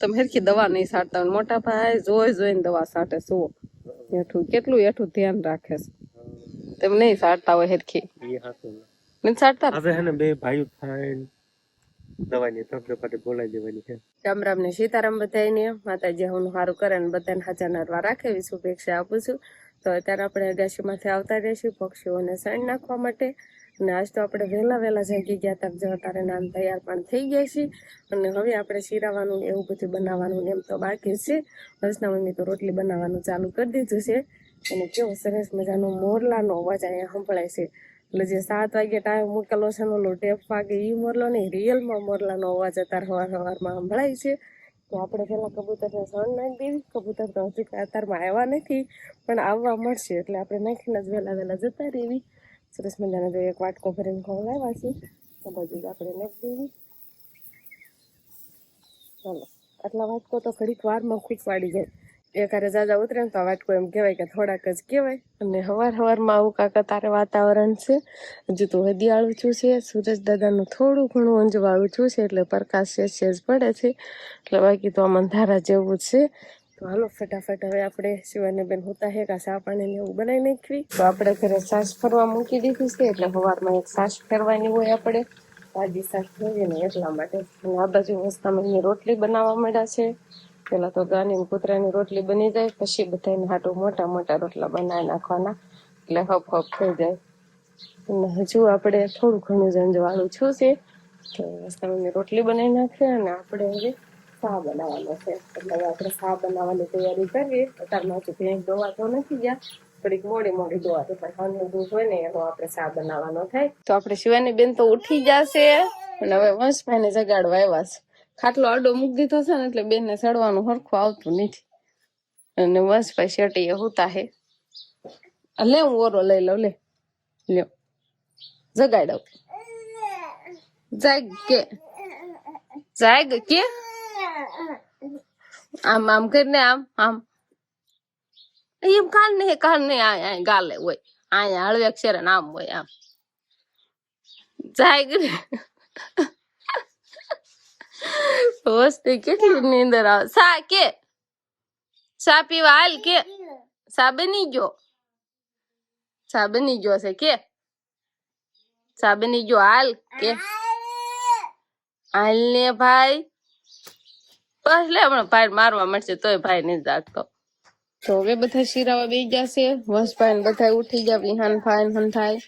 તમે હેરખી દવા નહીં સાટતા મોટા ભાઈ જોઈ જોઈને દવા સાટે શું એઠું કેટલું એઠું ધ્યાન રાખે છે. તમે નહીં સાટતા હોય હેરખી. નહીં સાટતા? હવે હે ને બે ભાઈઓ દવાની દેવાની છે. રામ રામ ને સીતારામ બધાને માતાજી હું સારું કરે ને બધાને હાજર નરવા રાખે એવી શુભેચ્છા આપું છું. તો અત્યારે આપણે અગાશીમાંથી આવતા રહીશું પક્ષીઓને સણ નાખવા માટે. અને આજ તો આપણે વહેલા વહેલા જાગી ગયા હતા, જો તારે નામ તૈયાર પણ થઈ ગયા છે. અને હવે આપણે શીરાવાનું એવું બધું બનાવવાનું એમ તો બાકી છે. હર્ષના મમ્મી તો રોટલી બનાવવાનું ચાલુ કરી દીધું છે. અને કેવો સરસ મજાનો મોરલાનો અવાજ અહીંયા સંભળાય છે. એટલે જે સાત વાગે ટાઈમ મૂકેલો છે ઓલો ટેપ વાગે એ મોરલો નહીં રિયલમાં મોરલાનો અવાજ અત્યારે સવાર સવારમાં સંભળાય છે. તો આપણે પેલા કબૂતરને સણ નાખી દેવી. કબૂતર તો હજુ અત્યારમાં આવ્યા નથી, પણ આવવા મળશે. એટલે આપણે નાખીને જ વહેલા વહેલા જતા રહેવી સરસ મજાનો તો એક વાટકો ભરીને ખવડાવ્યા છે. તો બધું આપણે નાખી દેવી ચાલો, આટલા વાટકો તો ઘડીક વારમાં ખૂબ પાડી જાય. એકારે જાજા ઉતરે ને તો વાટકો એમ કહેવાય કે થોડાક જ કહેવાય. અને હવાર હવારમાં આવું કાકા તારે વાતાવરણ છે. હજુ તો હદિયાળું છું છે. સૂરજ દાદાનું થોડું ઘણું અંજવાળું છું છે, એટલે પ્રકાશ છે સેજ પડે છે. એટલે બાકી તો આમ અંધારા જેવું છે. તો હાલો, ફટાફટ હવે આપણે શિવાને બેન હોતા હે, કા ચા પાણી ને એવું બનાવી નાખવી. તો આપણે ઘરે સાસ ફરવા મૂકી દીધી છે, એટલે સવારમાં એક સાસ ફેરવાની હોય આપણે. તાજી સાસ જોઈએ ને એટલા માટે. આ બાજુ વસ્તામાં રોટલી બનાવવા માંડ્યા છે. પેલા તો ગાની કૂતરાની રોટલી બની જાય, પછી બધાને હાટું મોટા મોટા રોટલા બનાવી નાખવાના. એટલે હપ હપ થઈ જાય. અને હજુ આપણે થોડું ઘણું જંજવાળું છું છે. તો વસ્તામાં રોટલી બનાવી નાખીએ અને આપણે હવે શા બનાવવાનો છે એટલે આપણે શા બનાવવાની તૈયારી કરીએ અત્યારમાં હજુ ભેંસ દોવા તો નથી ગયા થોડીક મોડી મોડી દોવા તો પણ દૂધ હોય ને એનો આપણે શા બનાવવાનો થાય તો આપણે શિવાની બેન તો ઉઠી જશે અને હવે વંશભાઈને જગાડવા આવ્યા છે. ખાટલો આડો મૂકી દીધો છે ને એટલે બેનને ચડવાનું સરખું આવતું નથી. અને વંશભાઈ શેટીએ હોતા હે. લે હું ઓરો લઈ લઉં, લે. લ્યો. જગાડો જાગ કે. જાગ કે. આમ આમ કરીને આમ આમ. એમ કાલ ને કાલ ને ગાલે હોય. અહીંયા હળવે અક્ષરે ને આમ હોય આમ. ને વસ્તી કેટલી નીંદર આવે? સા કે? સા પીવા હાલ કે? સા બની ગયો? સા બની ગયો છે કે? સા બની ગયો હાલ કે? હાલ ને ભાઈ. બસ લે, પણ ભાઈ મારવા મળશે તોય ભાઈ નહીં જાગતો. તો હવે બધા શીરાવા બેસી જશે વંશભાઈ ને બધા ઉઠી ગયા, વિહાન ભાઈ હન થાય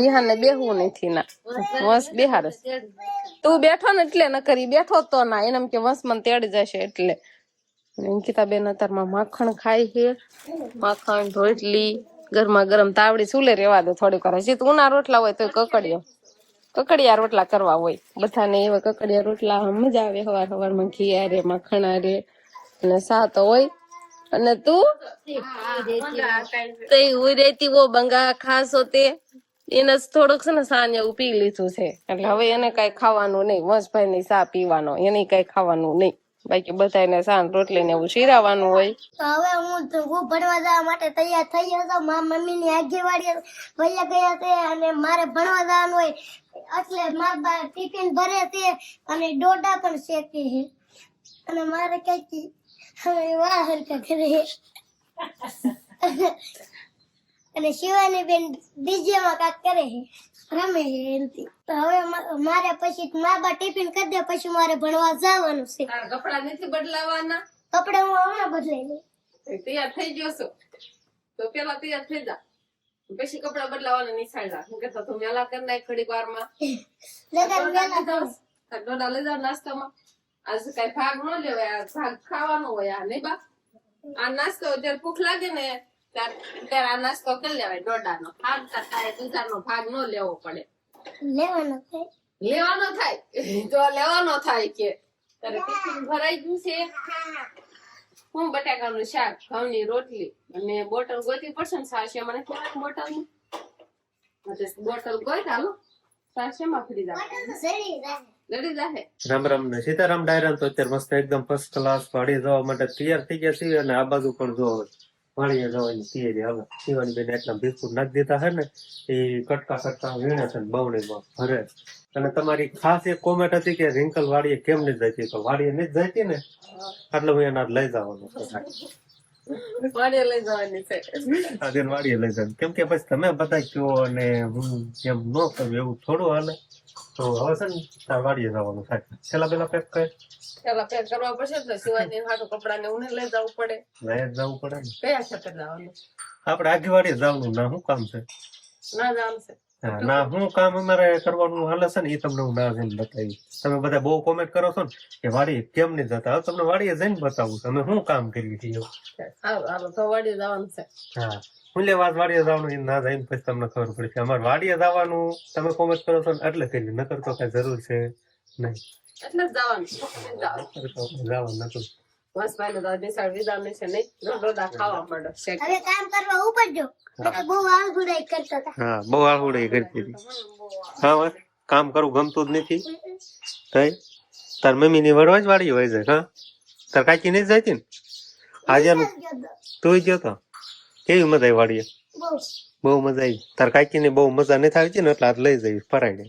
વિહાન ને બેહવું નથી ના. વંશ બેહાર તું બેઠો ને એટલે ન કરી, બેઠો તો ના. એને કે વંશ મને તેડી જશે એટલે. અંકિતા બેન અત્યારમાં માખણ ખાય છે. માખણ, રોટલી, ગરમા ગરમ તાવડી, સુલે રેવા દે થોડીક વાર. હજી તો ઉના રોટલા હોય તો કકડીઓ. કકડિયા રોટલા કરવા હોય. બધાને એવા કકડિયા રોટલા મજા આવે હવાર સવારમાં ઘી આરે માખણ આરે અને સા હોય. અને તું? તે ઉઈ રહેતી વો બંગા ખાસો તે એને થોડુંક છે ને સાંજે પી લીધું છે. એટલે હવે એને કઈ ખાવાનું નહીં. વંશભાઈ ની સા પીવાનો. એને કઈ ખાવાનું નહીં. બાકી બધાને સાંજ રોટલી ને એવું શીરાવાનું હોય. તો હવે હું હું ભણવા જવા માટે તૈયાર થઈ છું મારા મમ્મી ની આગેવાડી વૈયા ગયા છે અને મારે ભણવા જવાનું હોય. એટલે મારા બા ટિફિન ભરે છે અને ડોડા પણ શેકે છે. અને મારે કઈ હવે વાહ હરકા કરે અને શિવાની બેન ડીજે માં કાક કરે છે. રમે છે એનથી તો હવે મારે પછી મા બા ટિફિન કરી દે પછી મારે ભણવા જવાનું છે. કપડા નથી બદલાવાના? કપડા હું હમણાં બદલાઈ લઈ તૈયાર થઈ ગયો છો. તો પેલા તૈયાર થઈ જા. પછી કપડા બદલાવાના નિશાળ હું કહેતો તું મેલા કરી નાખ ઘડી થાવ. તાર ડોડા લઈ જાવ નાસ્તામાં. આજે કઈ ભાગ ન લેવાય આ ભાગ ખાવાનો હોય આ નહીં બા? આ નાસ્તો જ્યારે ભૂખ લાગે ને ત્યારે ત્યારે આ નાસ્તો કરી લેવાય ડોડાનો. ભાગ થાય દુધાનો ભાગ ન લેવો પડે. લેવાનો થાય. લેવાનો થાય. તો લેવાનો થાય કે તારે ટિફિન ભરાઈ ગયું છે. હું બટાકાનું શાક ઘઉંની રોટલી અને બોટલ ગોતી પડશે ને સાસે મને થોડાક બોટલ બોટલ ગોઈ હાલો સાસે માં ફરી જાય રામ રામ ને સીતારામ ડાયરા તો અત્યારે મસ્ત એકદમ ફર્સ્ટ ક્લાસ પાડી જવા માટે તૈયાર થઈ ગયા છીએ અને આ બાજુ પણ જો વાડીએ જવાની તૈયારી હવે શિવાની બેન એટલા બિસ્કુટ નાખી દેતા હે ને એ કટકા કટકા વીણે છે ને બવણીમાં ભરે. અને તમારી ખાસ એક કોમેન્ટ હતી કે રિંકલ વાડીએ કેમ નથી જતી તો વાડીએ નથી જતી ને એટલે હું એના લઈ જવાનું વાડીએ લઈ જવાની છે. વાડીએ લઈ જવાનું. કેમ કે પછી તમે બધા કયો અને હું એમ ન કરું એવું થોડું હાલે. તો હવે છે ને તાર વાડીએ જવાનું થાય છેલ્લા પેલા પેક કરે. પેલા પેક કરવા પડશે સિવાયની હાટુ કપડા ને ઉને લઈ જવું પડે. લઈ જવું પડે ને. કયા છે જવાનું? આપણે આગી વાડીએ જવાનું ના શું કામ છે? ના જામ છે. ના હું કામ અમારે કરવાનું હાલે છે ને એ તમને હું ના જઈને બતાવી તમે બધા બહુ કોમેન્ટ કરો છો ને કે વાડી કેમ નહીં જતા? તમને વાડીએ જઈને બતાવું તમે શું કામ કર્યું છે? એવું હારું તો વાડીએ જવાનું છે. હા હું લેવા વાડીએ જવાનું એ ના જઈને પછી તમને ખબર પડશે અમારે વાડીએ જવાનું તમે કોમેન્ટ કરો છો ને એટલે કઈ નકર તો કઈ જરૂર છે નહીં. એટલે જવાનું જવાનું નતું. બસભાઈ ને તો નિશાળ વિદા છે નહીં ખાવા મળો હવે કામ કરવા ઉપર જો. બહુ આળગુડાઈ કરતા હતા. હા બહુ આહુડે કરતી હતી. હા હવે કામ કરવું ગમતું જ નથી. તઈ? તાર મમ્મી ની વડવા જ વાડી હોય છે હા? તાર કાકી નહીં જતી ને? આજે તું. ગયો તો? કેવી મજા આવી વાડીએ બહુ. બહુ મજા આવી. તાર કાકી ને બહુ મજા નથી આવતી ને એટલે આજ લઈ જઈ ફરાઈ દે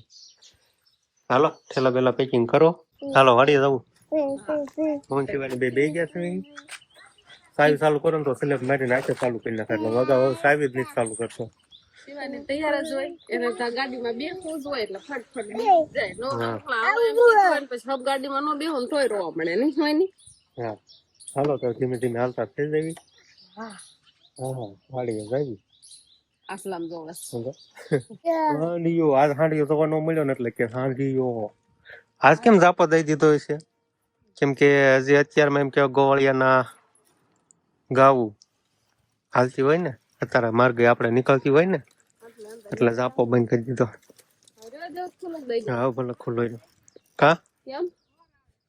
હાલો થેલા બેલા પેકિંગ કરો. હાલો વાડીએ જવું હું. શિવાની બે બે ગયા છે સાવી ચાલુ કરો ને તો સિલેક્ટ મારીને આખે ચાલુ કરી નાખે. એટલે વગા હવે સાવી જ નહીં ચાલુ કરશો શિવાની તૈયાર જ હોય. એને ગાડીમાં બેસવું જ હોય એટલે ફટફટ બેસી જાય. નો આવે પછી હબ ગાડીમાં નો બેહો ને તોય રોવા મળે નહીં હોયની હા. હાલો તો ધીમે ધીમે હાલતા થઈ જવી હા. હા હા વાડીએ જવી આસલામ જોવસ સમજો આજ હાંડિયો જોવા ન મળ્યો ને એટલે કે હાંડિયો આજ કેમ જાપો દઈ દીધો છે કેમ કે હજી અત્યારમાં એમ કે ગોવાળિયાના ગાવું હાલતી હોય ને અત્યારે માર્ગે આપણે નીકળતી હોય ને એટલે જાપો બંધ કરી દીધો. હા ભલે ખુલ્લો. કા?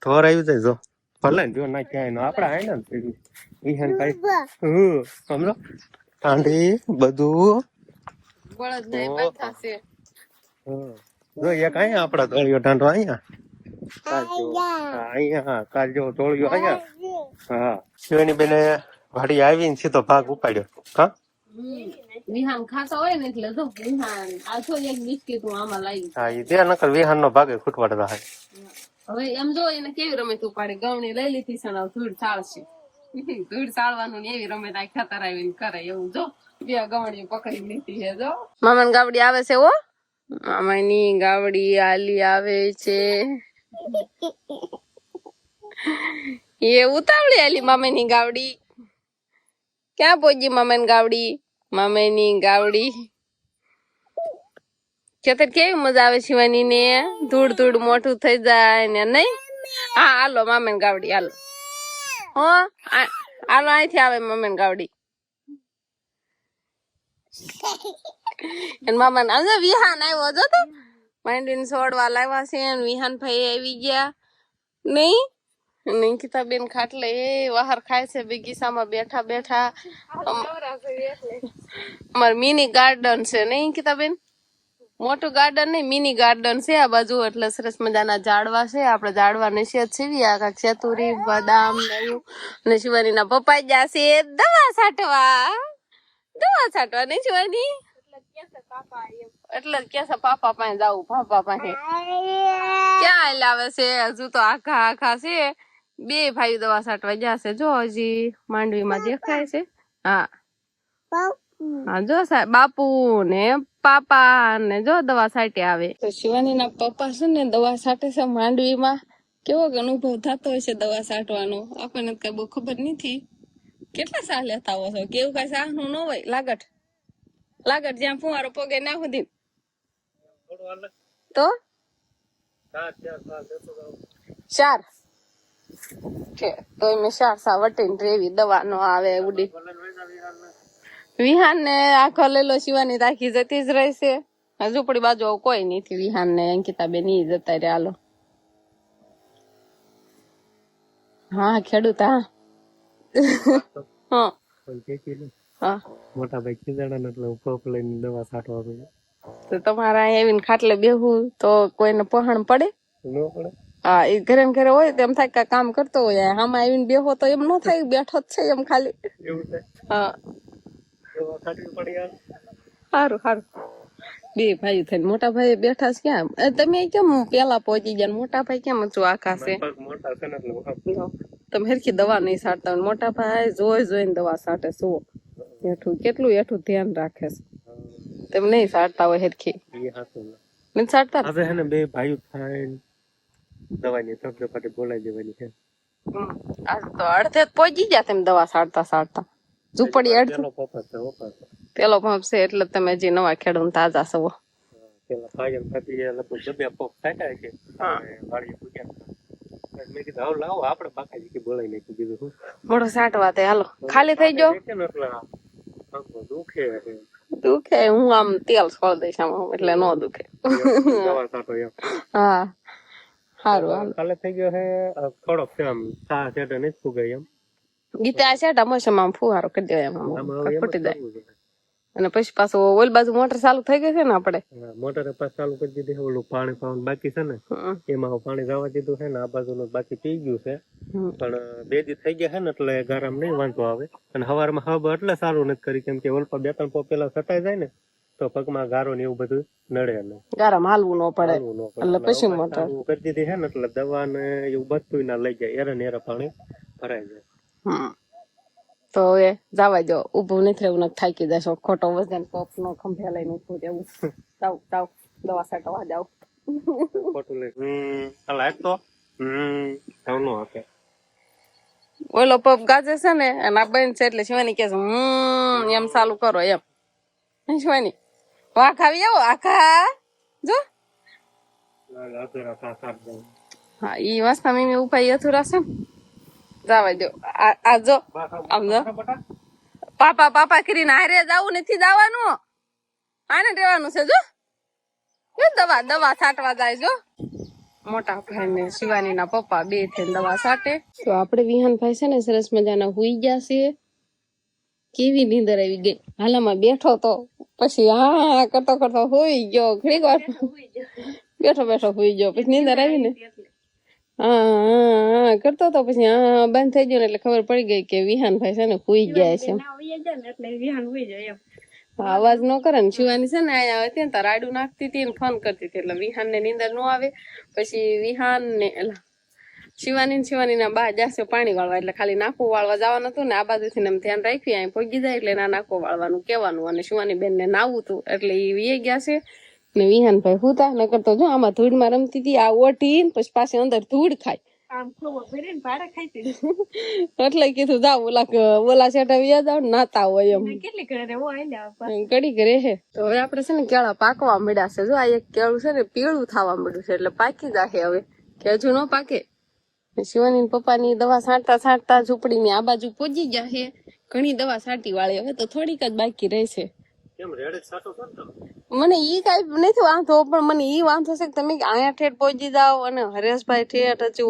ઢોર આવી જાય જો. ભલે જો ના ક્યાંય નો. આપણે આય ને ઈહન કઈ. હમ સમજો? ઠાંડી બધું. બળદ ને બંધ હમ. જો એક અહીંયા આપડા તળિયો ઢાંઢો અહીંયા કાચો. હા, અહીંયા કાજો તોળિયો અહીંયા હા શિવાની બેને વાડી આવીને સીધો ભાગ ઉપાડ્યો. હા? વિહાન ખાતા હોય ને એટલે જો વિહાન આ એક બિસ્કીટ હું આમાં લાવી. હા એ દે નકર વિહાન નો ભાગે ખૂટવાડતા હોય હવે એમ જો એને કેવી રમત ઉપાડી. ગવણી લઈ લીધી છે ધૂળ ચાળશે. ધૂળ ચાળવાનું ને એવી રમત આ ખેતર આવીને કરે એવું જો. બે ગવણી પકડી લીધી છે જો. મામાની ગાવડી આવે છે હો? મામાની ગાવડી આલી આવે છે. એ ઉતાવળી આલી મામેની ગાવડી. ક્યાં પહોંચી મામાની ગાવડી? મામેની ગાવડી. ખેતર કેવી મજા આવે શિવાની ને? ધૂળ ધૂળ મોટું થઈ જાય ને નહીં? હા હાલો મામેન ગાવડી હાલો. હો હાલો અહીંથી આવે મામેન ગાવડી. એન મામા આજે વિહાન આવ્યો જો તો માંડીને છોડવા લાવ્યા છે ને વિહાન ભાઈ આવી ગયા. નહીં? નિકિતા બેન ખાટલે એ બહાર ખાય છે બગીચામાં બેઠા બેઠા. અમાર મિની ગાર્ડન છે, નહીં નિકિતા બેન મોટું ગાર્ડન નહીં મિની ગાર્ડન છે આ બાજુ, એટલે સરસ મજાના ઝાડવા છે. આપણે ઝાડવા નસીહત છે આ કાંઈક ચતુરી, બદામ એવું. અને શિવાની ના પપ્પા છે દવા છાંટવા દવા છાંટવા નહીં શિવાની? એટલે જ કે છે પાપા પાસે જાવું? પાપા પાસે. ક્યાં લાવે છે? હજુ તો આખા આખા છે. બે ભાઈ દવા છાંટવા જશે જો હજી માંડવીમાં દેખાય છે. હા. હા જો સા- બાપુ ને પાપા ને જો દવા સાટે આવે. તો શિવાની ના પપ્પા છે ને દવા સાટે છે માંડવીમાં. કેવો અનુભવ થતો હશે દવા સાટવાનો? આપણને કઈ બહુ ખબર નથી. કેટલા સાહ લેતા હો છો? કેવું કઈ સાહનું ન હોય? લાગટ લાગટ જ્યાં ફુવારો પગે ના સુધી. તો? ચાર કે તો એમે ચાર. સા વટીને રેવી દવા નો આવે ઉડી. વિહાન ને આખો લેલો શિવાની રાખી જતી જ રહેશે. ઝૂંપડી બાજુ કોઈ નથી વિહાન ને અંકિતા બેન ઈ જતા રહ્યા હાલો. હા ખેડૂત હા. હા. હા. મોટા ભાઈ ખીજાણા એટલે હું પપ લઈને દવા છાંટવા ગયો તો તમારા અહીંયા આવીને ખાટલે બેહું તો કોઈને પહાણ પડે? ન પડે. હા એ ઘરે ને ઘરે હોય તો એમ થાય કે કામ કરતો હોય આમાં આવીને બેહો તો એમ ન થાય બેઠો જ છે એમ ખાલી. એવું છે? હા. દવા છાંટવી પડી સારું સારું બે ભાઈ થઈને મોટા ભાઈ બેઠા છે કેમ તમે કેમ પેલા પહોંચી ગયા ને? મોટા ભાઈ કેમ હું આમ તમે હરખી દવા નહીં સાટતા હોય. મોટા ભાઈ જોઈ જોઈને દવા સાટે જુઓ. એઠું કેટલું એઠું ધ્યાન રાખે છે? તેમ નહીં સાડતા હોય હેરખી નહીં સાટતા હવે હે ને બે ભાઈઓ થાય દવાની તકલીફ પાટે બોલાઈ દેવાની છે. આજ તો અડધે પહોંચી ગયા તેમ દવા સાડતા સાડતા ઝૂંપડી અડધી. પેલો પંપ છે એટલે તમે જે નવા ખેડૂત તાજા છો. પેલા ભાઈ થતી લગભગ બે પોપ થાય છે હા. પૂજ્યા મેં કીધું હવે લાવો આપણે બાકાજી કે સાટવા તે હાલો. ખાલી થઈ ગયો? દુખે દુખે હું આમ તેલ છોડ દઈશ આમાં એટલે નો દુખે હા સારું હાલો કાલે થઈ ગયો છે અ, થોડોક છે આમ સા છેડે નથી ફૂગાય એમ ગીતે આ છે મોસમ આમ ફુવારો કરી દેવાય આમ આમાં એમ ફૂટી જાય છે. અને પછી પાછું ઓલ બાજુ મોટર ચાલુ થઈ ગઈ છે ને આપણે. મોટર મોટરે ચાલુ કરી દીધી. છે. ઓલું પાણી પાવાનું બાકી છે ને એમાં પાણી જવા દીધું છે ને આ બાજુનું બાકી પી ગયું છે. પણ બે દી થઈ ગયા છે ને એટલે ગરમ નહીં વાંધો આવે. અને હવારમાં હબ એટલે સારું નથી કરી. કેમ કે ઓલપા બે ત્રણ પોપ પેલા સટાઈ જાય ને તો પગમાં ગારો ને એવું બધું નડે ને. ગરમ હાલવું ન પડે. એટલે પછી મોટર. કરી દીધી છે ને એટલે દવા ને એવું બધું ના લઈ જાય. એરે ને એરે પાણી ભરાઈ જાય. તો હવે જવા દો ઊભું નથી રહેવું થાકી જશો. ખોટો વજન પોપ નો ખંભે લઈને ઊભું રહેવું. જાવ જાવ. દવા સાટવા જાવ. ખોટું લઈ. તો? ન ઓલો પપ ગાજે છે ને અને આ બેન છે એટલે શિવાની કે છે હમ એમ ચાલુ કરો એમ. શિવાની? વાઘ આવી આવો આખા જો. હા ઈ વાસ્તા મીમી ઉપાય અથુરા છે ને. જવા દો આ જો. પાપા પાપા કરીને હારે જવું નથી જવાનું. આને રહેવાનું છે જો. દવા દવા છાંટવા જાય જો. વિહાન ભાઈ છે ને સરસ મજાના હુઈ ગયા છે કેવી નીંદર આવી ગઈ. હાલામાં બેઠો તો પછી હા કરતો કરતો હુઈ ગયો. ઘડીક વાર બેઠો બેઠો હુઈ ગયો. પછી નીંદર આવી ને. હા હા હા કરતો તો પછી હા બંધ થઈ ગયો ને એટલે ખબર પડી ગઈ કે વિહાનભાઈ છે ને હુઈ ગયા છે. અવાજ ન કરે ને. શિવાની છે ને અહીંયા હતી ને તો રાડું નાખતી હતી ફોન કરતી હતી એટલે વિહાન ને નીંદર ન આવે. પછી વિહાન ને શિવાની શિવાની ના બા જાશે પાણી વાળવા એટલે ખાલી નાખું વાળવા જવાનું હતું ને આ બાજુથી એમ ધ્યાન રાખ્યું અહીં પગી જાય એટલે ના નાખું વાળવાનું કહેવાનું. અને શિવાની બેન ને નાવું હતું એટલે એ ગયા છે. ને વિહાન ભાઈ હુતા ન તો જો આમાં ધૂળમાં રમતી હતી આ ને પછી પાસે અંદર ધૂળ ખાય. એટલે કીધું જાવ ઓલા ઓલા સેટા જાવ નાતા હોય એમ. હે. તો હવે આપણે છે ને કેળા પાકવા મળ્યા છે. જો આ એક કેળું છે ને પીળું થવા મળ્યું છે એટલે પાકી જાહે હવે. કે હજુ ન પાકે. શિવાની પપ્પા પપ્પાની દવા છાંટતા છાંટતા ઝૂંપડીની આ બાજુ પહોંચી ગયા છે ઘણી દવા છાંટી વાળી હવે તો થોડીક જ બાકી રહેશે. કેમ રેડે સાચો છો તમે? મને ઈ કાંઈ નથી વાંધો પણ મને ઈ વાંધો છે કે તમે અહીંયા ઠેઠ પહોંચી જાઓ અને હરેશભાઈ ઠેઠ હજુ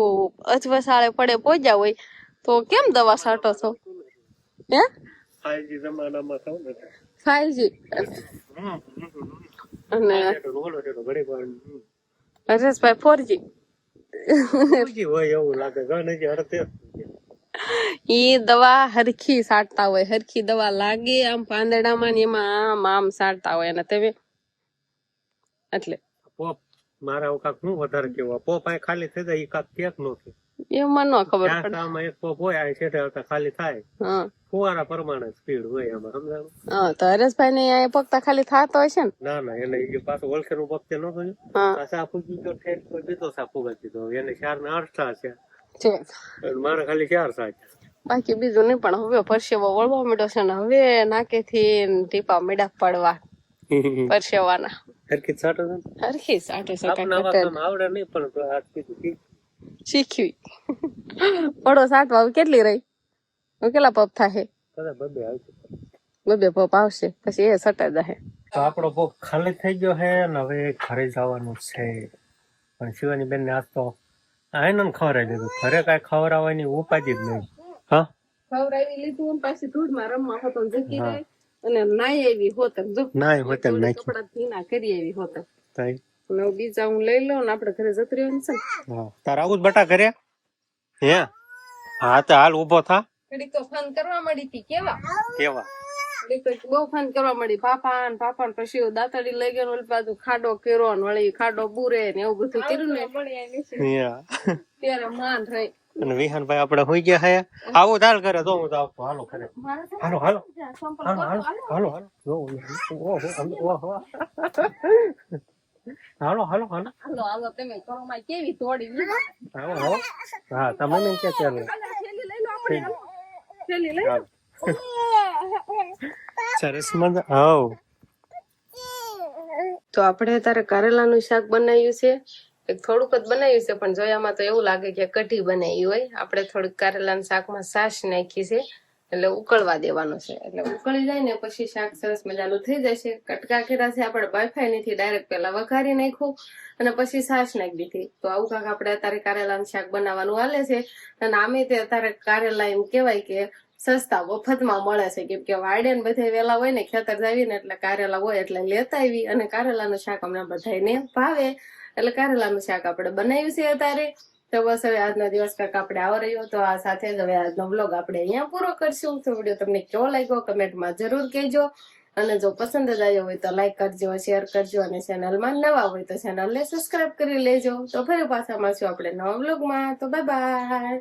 અજવસાળે પડે પહોંચ્યા હોય તો કેમ દવા છાંટો છો હે 5G જમાનામાં થયું ને ફાઈવજી. અને. હરેશભાઈ ફોરજી હોય એવું લાગે ઘણ ઈ દવા હરખી સાટતા હોય હરખી દવા લાગે આમ પાંદડામાં ને એમાં આમ આમ સાટતા હોય અને તમે. એટલે. પોપ મારા કાક શું વધારે કેવું પોપ અહીં ખાલી થઈ જાય ઈ કાક કેક નો કે એ મને ન ખબર પડે. સામાં એક પોપ હોય અહીં છેટે ખાલી થાય. હા. ફુવારા પ્રમાણે સ્પીડ હોય એમાં સમજાણું? હા તો હરેશભાઈ ને અહીંયા પગતા ખાલી થાતો છે ને? ના ના એને ઈ પાછું ઓળખે નું પગ ન થયું હા. આ સા ફૂગી ગયો ઠેઠ કોઈ બીજો સા ફૂગા દીધો એને ચાર ને સા છે. છે. મારે ખાલી ચાર સા બાકી બીજું નહીં પણ હવે પરસેવો વળવા માંડ્યો છે ને હવે નાકેથી ટીપા મેડા પડવા પરસેવાના. હરખી સાટો છે હરખી સાટો આવડે નહીં પણ. શીખવી. પડો સાટવા કેટલી રહી? હવે કેટલા પપ થાય બબે પપ આવશે પછી એ સટા જાય તો આપણો પોપ ખાલી થઈ ગયો છે ને હવે ઘરે જવાનું છે. પણ શિવાની બેન ને આજ તો આઈને ને ખવડાવી દીધું. ઘરે કાંઈ ખવડાવવાની ઉપાધિ જ નહીં. હા? ખવડાવી લીધું ને પાછી ધૂળમાં રમવા હતો જકી રહી. અને નાઈ આવી હોત જો નાય હોતે ને નાખી કપડા ભીના કરી આવી હોત તાઈ. અને બીજા હું લઈ લઉં ને આપણે ઘરે જતરી હોય છે ને. હા. તાર આવું જ બટા ઘરે? હે? હા તો હાલ ઊભો થા. ઘડી તો ફોન કરવા મળી હતી. કેવા? કેવા? દીકરી બહુ ફાન કરવા મળી પાપા ને પાપા ને પછી દાંતડી લઈ ગયો પાછું ઓલી બાજુ ખાડો કેરો ને વળી ખાડો બુરે ને એવું બધું કર્યું ને. ત્યારે માન રહી. અને વિહાનભાઈ આપણે હોઈ ગયા હે. આવો ચાલ કરે તો હું તો આવતો હાલો કરે હાલો હાલો. હાલો. હાલો હાલો. હાલો. હાલો. હાલો હાલો હાલો હાલો. તમે કરો માં કેવી તોડી. હાલો હાલો. હા તમે કે ચાલે. લઈ લો આપણે લઈ લો. સરસ મજા. હાવ. તો આપણે અત્યારે કારેલાનું શાક બનાવ્યું છે. એક થોડુંક જ બનાવ્યું છે, પણ જોયામાં તો એવું લાગે કે કઢી બનાવી હોય. આપણે થોડુંક કારેલાના શાકમાં સાસ નાખી છે, એટલે ઉકળવા દેવાનું છે. એટલે ઉકળી જાય ને પછી શાક સરસ મજાનું થઈ જશે કટકા કર્યા છે, આપણે બાફાઈ નથી, ડાયરેક્ટ પેલા વઘારી નાખ્યું અને પછી સાસ નાખી દીધી. તો આવું કાંક આપણે અત્યારે કારેલાનું શાક બનાવવાનું હાલે છે. અને આમે તે અત્યારે કારેલા એમ કહેવાય કે સસ્તા મફતમાં મળે છે કેમ કે વાડે ને વેલા હોય ને ખેતર જાવીને એટલે કારેલા હોય એટલે લેતા આવી અને કારેલાનું શાક અમને બધાને ભાવે. એટલે કારેલાનું શાક આપણે બનાવ્યું છે અત્યારે. તો બસ હવે આજનો દિવસ કાંક આપણે આવો રહ્યો. તો આ સાથે જ હવે આજનો બ્લોગ આપણે અહીંયા પૂરો કરશું. તો વીડિયો તમને કેવો લાગ્યો કમેન્ટમાં જરૂર કહેજો. અને જો પસંદ જ આવ્યો હોય તો લાઈક કરજો શેર કરજો અને ચેનલમાં નવા હોય તો ચેનલને સબસ્ક્રાઈબ કરી લેજો. તો ફરી પાછા મળશું આપણે નવા બ્લોગમાં તો બાય બાય